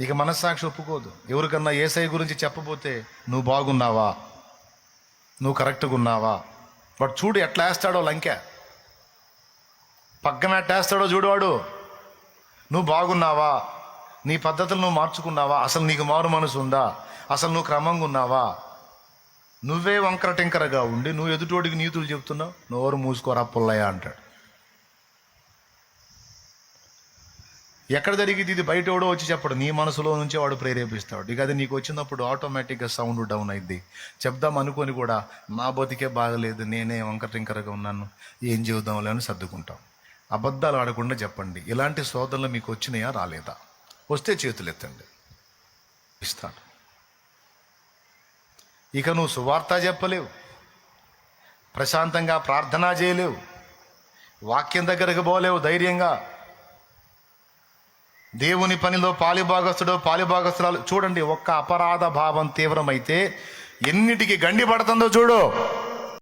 ఇక మనస్సాక్షి ఒప్పుకోదు. ఎవరికన్నా ఏసై గురించి చెప్పబోతే నువ్వు బాగున్నావా? నువ్వు కరెక్ట్గా ఉన్నావా? వాడు చూడు ఎట్లా వేస్తాడో లంకె. పక్కన ఎట్టేస్తాడో చూడు వాడు. నువ్వు బాగున్నావా? నీ పద్ధతులు నువ్వు మార్చుకున్నావా? అసలు నీకు మారు మనసు ఉందా? అసలు నువ్వు క్రమంగా ఉన్నావా? నువ్వే వంకర టింకరగా ఉండి నువ్వు ఎదుటోడికి నీతులు చెప్తున్నావు నోరు మూసుకోరా పుల్లయ్య అంటాడు. ఎక్కడ జరిగింది ఇది? బయట ఎవడో వచ్చి చెప్పడు. నీ మనసులో నుంచే వాడు ప్రేరేపిస్తాడు. ఇక అది నీకు వచ్చినప్పుడు ఆటోమేటిక్గా సౌండ్ డౌన్ అయింది చెప్దాం అనుకొని కూడా నా బతికే బాగలేదు. నేనే వంకటింకరగా ఉన్నాను. ఏం చెబుదాంలే అని సర్దుకుంటాం. అబద్ధాలు ఆడకుండా చెప్పండి. ఇలాంటి శోధనలు మీకు వచ్చినాయా? రాలేదా? వస్తే చేతులు ఎత్తండి. ఇస్తాను. ఇక నువ్వు సువార్త చెప్పలేవు. ప్రశాంతంగా ప్రార్థన చేయలేవు. వాక్యం దగ్గరకు పోలేవు ధైర్యంగా. దేవుని పనిలో పాలిభాగస్తుడు పాలిభాగస్తురాలు చూడండి ఒక్క అపరాధ భావం తీవ్రమైతే ఎన్నిటికి గండి పడుతుందో చూడు.